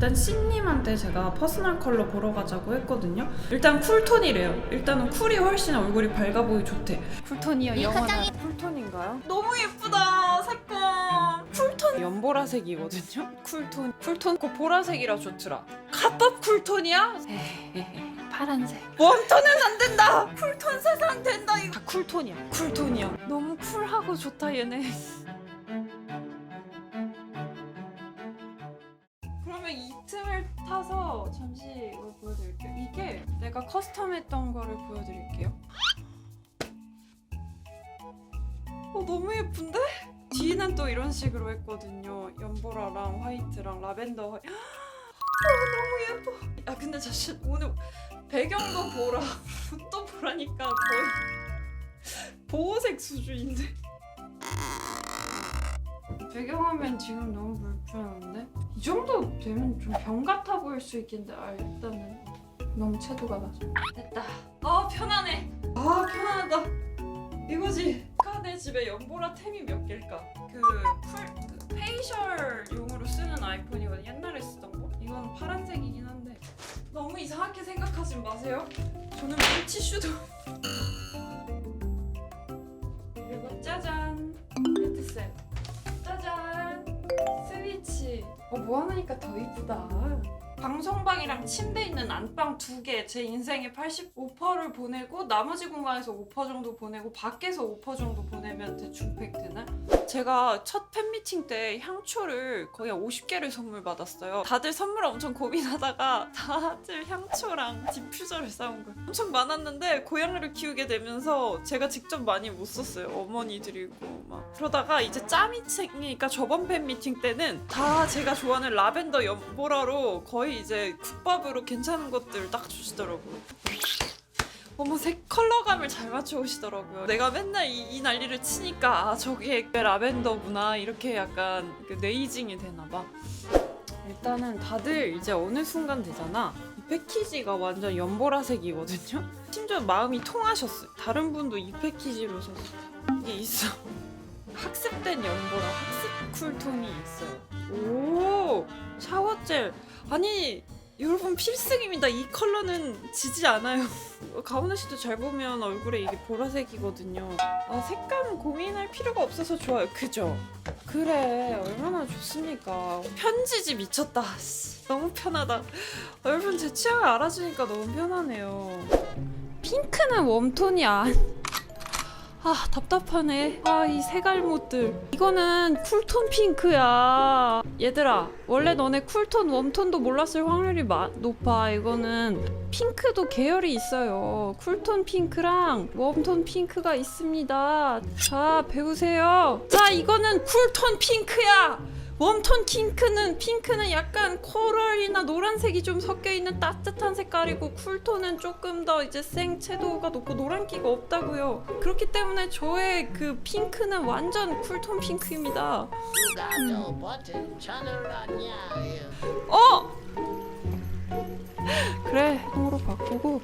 일단 C님한테 제가 퍼스널 컬러 보러 가자고 했거든요. 일단 쿨톤이래요. 일단은 쿨이 훨씬 얼굴이 밝아 보이 좋대. 쿨톤이요, 영원한 쿨톤인가요? 너무 예쁘다, 색감. 쿨톤 연보라색이거든요. 쿨톤, 쿨톤 그 보라색이라 좋더라. 갓밥 쿨톤이야? 에헤헤, 파란색. 웜톤은 안 된다. 쿨톤 세상 된다. 이거 다 쿨톤이야. 쿨톤이야. 너무 쿨하고 좋다 얘네. 내가 커스텀했던 거를 보여드릴게요. 어 너무 예쁜데? 뒤는 또 이런 식으로 했거든요. 연보라랑 화이트랑 라벤더 화이... 어 너무 예뻐. 아 근데 사실 오늘 배경도 보라, 옷도 보라니까 거의 보호색 수준인데. 배경화면 지금 너무 불편한데? 이 정도 되면 좀 병 같아 보일 수 있겠는데 아 일단은 너무 채도가 낮아 됐다. 아 편하네 아 편하다. 이거지. 카네 집에 연보라 템이 몇 개일까? 그, 풀, 그 페이셜 용으로 쓰는 아이폰이거든. 옛날에 쓰던 거? 이건 파란색이긴 한데. 너무 이상하게 생각하지 마세요. 저는 물티슈도. 그리고 짜잔. 헤드셋 짜잔. 스위치. 어 뭐하니까 더 이쁘다 방송방이랑 침대 있는 안방 두 개 제 인생의 85%를 보내고 나머지 공간에서 5% 정도 보내고 밖에서 5% 정도 보내면 대충 팩트나? 제가 첫 팬미팅 때 향초를 거의 50개를 선물 받았어요. 다들 선물 엄청 고민하다가 다들 향초랑 디퓨저를 싸운 거예요. 엄청 많았는데 고양이를 키우게 되면서 제가 직접 많이 못 썼어요. 어머니들이고 막. 그러다가 이제 짬이 생기니까 저번 팬미팅 때는 다 제가 좋아하는 라벤더 연보라로 거의 이제 국밥으로 괜찮은 것들 딱 주시더라고요. 어머 색 컬러감을 잘 맞춰 오시더라고요. 내가 맨날 이, 이 난리를 치니까 아 저게 라벤더구나 이렇게 약간 그 네이징이 되나봐. 일단은 다들 이제 어느 순간 되잖아. 이 패키지가 완전 연보라색이거든요. 심지어 마음이 통하셨어요. 다른 분도 이 패키지로 샀어요. 이게 있어. 학습된 연보라 학습 쿨톤이 있어요 오 샤워젤. 아니 여러분 필승입니다. 이 컬러는 지지 않아요. 가오나 씨도 잘 보면 얼굴에 이게 보라색이거든요. 아 색감 고민할 필요가 없어서 좋아요. 그죠? 그래 얼마나 좋습니까? 편지지 미쳤다. 씨, 너무 편하다. 여러분 제 취향을 알아주니까 너무 편하네요. 핑크는 웜톤이 안 아 답답하네. 아 이 색알못들. 이거는 쿨톤 핑크야. 얘들아 원래 너네 쿨톤 웜톤도 몰랐을 확률이 마, 높아. 이거는 핑크도 계열이 있어요. 쿨톤 핑크랑 웜톤 핑크가 있습니다. 자 배우세요. 자 이거는 쿨톤 핑크야 웜톤 핑크는 핑크는 약간 코랄이나 노란색이 좀 섞여 있는 따뜻한 색깔이고 쿨톤은 조금 더 이제 생 채도가 높고 노란기가 없다고요. 그렇기 때문에 저의 그 핑크는 완전 쿨톤 핑크입니다. 누가 저 버튼 쳐눌렀냐? 어! 그래 통으로 바꾸고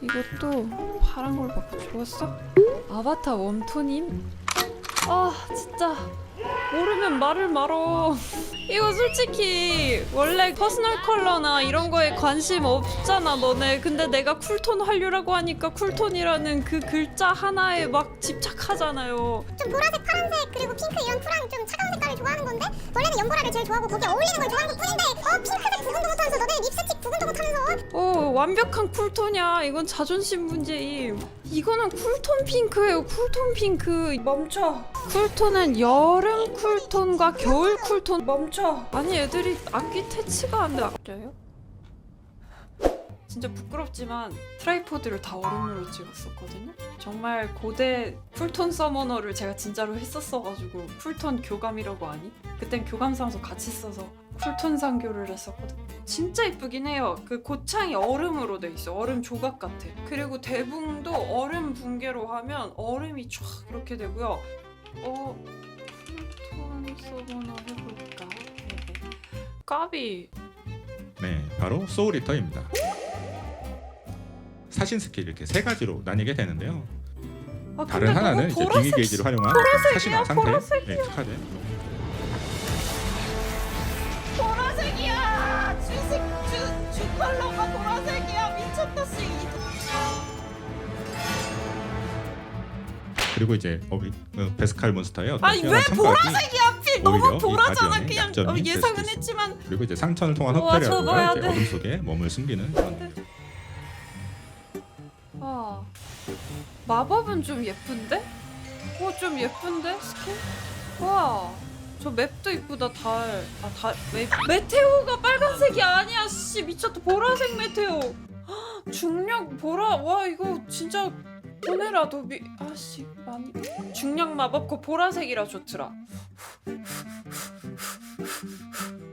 이것도 파란 걸로 바꿔 좋았어? 아바타 웜톤임? 아 진짜 모르면 말을 말어. 이거 솔직히 원래 퍼스널 컬러나 이런 거에 관심 없잖아 너네. 근데 내가 쿨톤 한류라고 하니까 쿨톤이라는 그 글자 하나에 막 집착하잖아요. 좀 보라색, 파란색, 그리고 핑크 이런 쿨한 좀 차가운 색깔을 좋아하는 건데 원래는 연보라를 제일 좋아하고 거기에 어울리는 걸 좋아하는 것 뿐인데 어 핑크색 부분도 못하면서 너네 립스틱 어 완벽한 쿨톤이야. 이건 자존심 문제임. 이거는 쿨톤 핑크예요 쿨톤 핑크. 멈춰. 쿨톤은 여름 쿨톤과 겨울 쿨톤. 멈춰. 아니 애들이 악기 퇴치가 안돼. 악겨요? 진짜 부끄럽지만 트라이포드를 다 얼음으로 찍었었거든요. 정말 고대 쿨톤 서머너를 제가 진짜로 했었어가지고 쿨톤 교감이라고 하니? 그땐 교감상소 같이 써서 쿨톤 상교를 했었거든 진짜 이쁘긴 해요. 그 고창이 얼음으로 돼 있어. 얼음 조각 같아. 그리고 대붕도 얼음 붕괴로 하면 얼음이 쫙 이렇게 되고요. 어, 쿨톤 서버너 해볼까? 까비. 네, 바로 소울 리터입니다. 사신 스킬 이렇게 세 가지로 나뉘게 되는데요. 아, 다른 하나는 이제 보라색 빙의 게이지를 활용한 사신왕 상태 네, 특화된 그리고 이제 어, 어, 베스칼 몬스터의 어떤 아니 왜 보라색이 하필 너무 보라잖아 그냥 어, 될 예상은. 했지만 그리고 이제 상처를 통한 우와, 흡혈이라든가 이제 돼. 어둠 속에 몸을 숨기는 그런 아 마법은 좀 예쁜데? 어좀 예쁜데 스킨? 와 저 맵도 이쁘다 달. 아 달 메테오가 빨간색이 아니야 씨 미쳤다 보라색 메테오. 헉, 중력 보라 와 이거 진짜 보내라 도비 아씨 많이 중력 마법고 보라색이라 좋더라.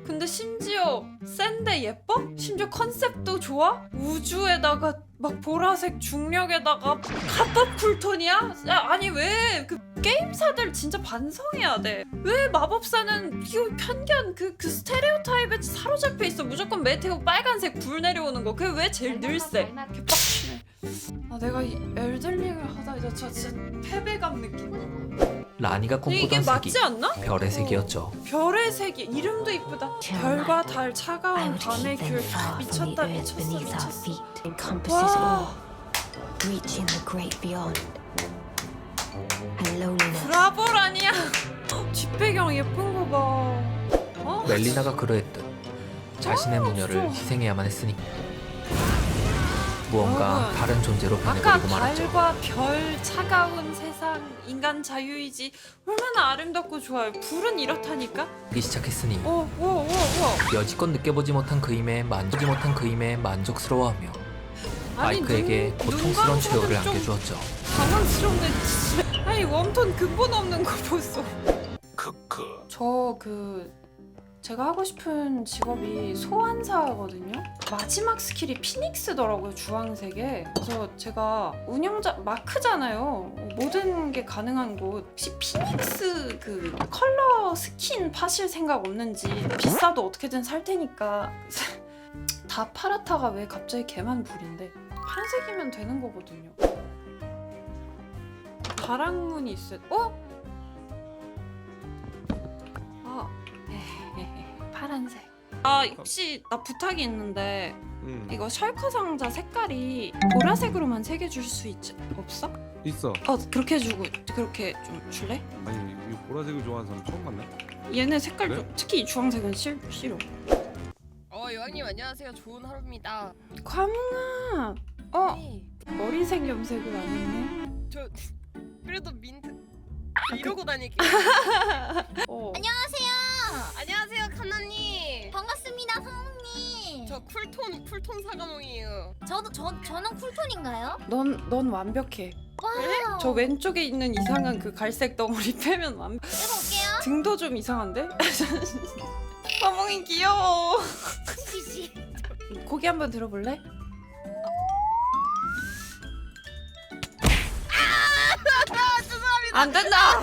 근데 심지어 센데 예뻐? 심지어 컨셉도 좋아? 우주에다가 막 보라색 중력에다가 갓밥 쿨톤이야? 야, 아니 왜 그 게임사들 진짜 반성해야 돼. 왜 마법사는 이거 편견 그, 그 스테레오타입에 사로잡혀 있어. 무조건 메테오 빨간색 불 내려오는 거. 그게 왜 제일 늘세? 개빡치네. 아 내가 이 엘들링을 하다 이제 저 진짜 패배감 느낀다. 라니가 이게 꿈꾸던 맞지 색이 않나? 별의 색이었죠. 별의 색이 이름도 이쁘다. 별과 달 I 차가운 would 밤의 귤 them far from 미쳤다 the earth 미쳤어 beneath our 미쳤어. feet. Encompasses all, 와 reaching the great beyond. And loneliness. 브라보 라니야. 뒷배경 예쁜 거 봐. 어? 멜리나가 그러했듯 자신의 아, 무녀를 진짜. 희생해야만 했으니까 무언가 여러분, 다른 존재로 아까 변해버리고 말았죠. 달과 별 차가운 세상 인간 자유의지 얼마나 아름답고 좋아요. 불은 이렇다니까. 기 시작했으니 어, 오, 오, 오, 오. 여지껏 느껴보지 못한 그 힘에 만족지 못한 그 힘에 만족스러워하며 아니, 마이크에게 눈- 고통스러운 눈 최후를 좀 안겨주었죠. 당황스럽네. 진짜. 아니 웜톤 근본 없는 거 보소. 저그 제가 하고 싶은 직업이 소환사거든요. 마지막 스킬이 피닉스더라고요 주황색에. 그래서 제가 운영자 마크잖아요. 모든 게 가능한 곳. 혹시 피닉스 그 컬러 스킨 파실 생각 없는지 비싸도 어떻게든 살 테니까. 다 파라타가 왜 갑자기 걔만 불인데 파란색이면 되는 거거든요. 바랑문이 있어요. 어? 파란색. 아 혹시 나 부탁이 있는데 응 이거 셜커 상자 색깔이 보라색으로만 새겨줄 수 있지 없어? 있어 어 그렇게 해주고 그렇게 좀 줄래? 아니 이 보라색을 좋아하는 사람 처음 만나? 얘네 색깔 네? 좀 특히 이 주황색은 싫, 싫어. 어 여왕님 안녕하세요. 좋은 하루입니다. 과몽아. 어 네. 머리색 염색을 안 했네. 저 그래도 민트 그 이러고 다닐게요. 어. 안녕 저 쿨톤 쿨톤 사과몽이에요. 저도 저 저는 쿨톤인가요? 넌, 넌 완벽해. 와우. 저 왼쪽에 있는 이상한 그 갈색 덩어리 빼면 완. 해볼게요. 등도 좀 이상한데? 과몽이 귀여워. 고기 한번 들어볼래? 안 된다.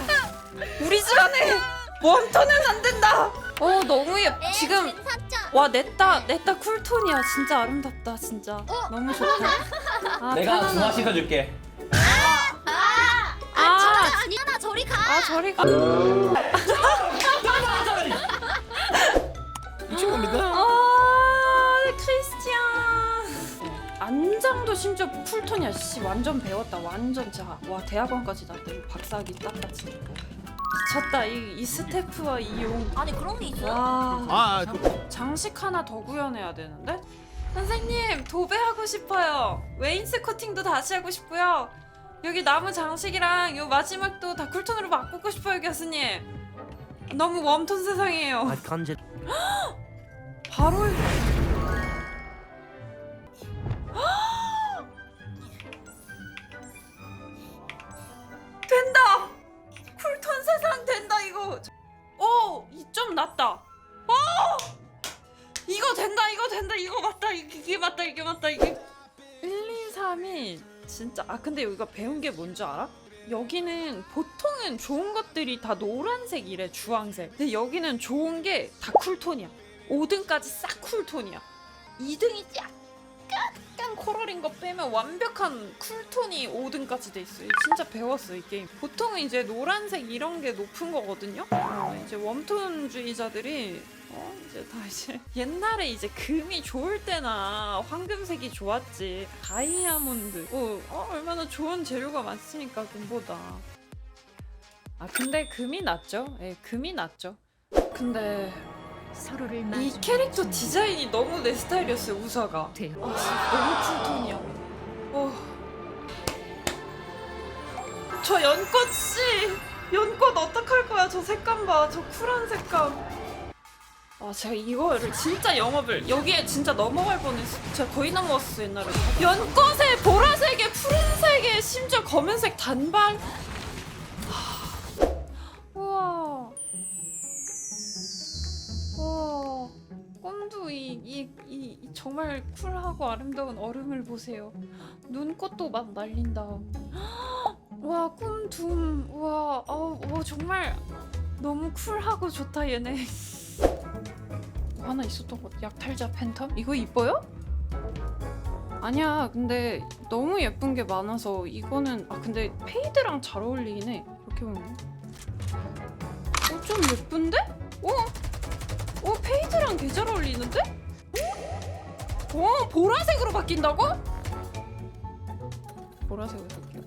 우리 집 안에 웜톤은 안 된다. 어 너무 예. 지금 괜찮죠? 와 냈다 냈다 쿨톤이야. 진짜 아름답다 진짜. 너무 좋다. 아, 내가 편안하다. 중화 시켜줄게. 아, 아, 진짜 아니야. 나 저리 가. 아 저리 가. 미친 겁니다 아 크리스티안. 안장도 심지어 쿨톤이야. 씨 완전 배웠다. 완전 자. 와 대학원까지. 이거 박사학위 딱 같이. 미쳤다. 이, 이 스태프와 이 용. 아니 그런 게 있어요? 와. 아 그, 장식 하나 더 구현해야 되는데? 선생님 도배하고 싶어요. 웨인스 코팅도 다시 하고 싶고요. 여기 나무 장식이랑 요 마지막도 다 쿨톤으로 바꾸고 싶어요 교수님. 너무 웜톤 세상이에요. 아 간지. 바로 맞다. 이게 맞다. 이게 1, 2, 3이 진짜 아 근데 여기가 배운 게 뭔지 알아? 여기는 보통은 좋은 것들이 다 노란색이래 주황색 근데 여기는 좋은 게 다 쿨톤이야 5등까지 싹 쿨톤이야 2등이 약간 코럴인 거 빼면 완벽한 쿨톤이 5등까지 돼 있어요. 진짜 배웠어 이 게임. 보통은 이제 노란색 이런 게 높은 거거든요? 어, 이제 웜톤주의자들이 어, 이제 다 이제 옛날에 이제 금이 좋을 때나 황금색이 좋았지. 다이아몬드. 어, 어, 얼마나 좋은 재료가 많으니까 금보다. 아 근데 금이 낫죠. 예, 금이 낫죠. 근데 서로를 이 캐릭터 디자인이 너무 내 스타일이었어요. 우사가. 아, 진짜 너무 쿨톤이야. 어. 저 연꽃 씨, 연꽃 어떡할 거야? 저 색감 봐, 저 쿨한 색감. 아, 제가 이거를 진짜 영업을 여기에 진짜 넘어갈 뻔했어. 제가 거의 넘어갔어 옛날에. 연꽃에 보라색에 푸른색에 심지어 검은색 단발. 꿈도 이, 이, 이, 이 정말 쿨하고 아름다운 얼음을 보세요. 눈꽃도 막 날린다. 와, 꿈둠. 와, 어, 와, 정말 너무 쿨하고 좋다, 얘네. 하나 있었던 것 약탈자 팬텀? 이거 이뻐요? 아니야, 근데 너무 예쁜 게 많아서 이거는 아 근데 페이드랑 잘 어울리긴 해. 이렇게 보면. 어, 좀 예쁜데? 어? 어 페이드랑 개 잘 어울리는데? 어 보라색으로 바뀐다고? 보라색으로 할게요.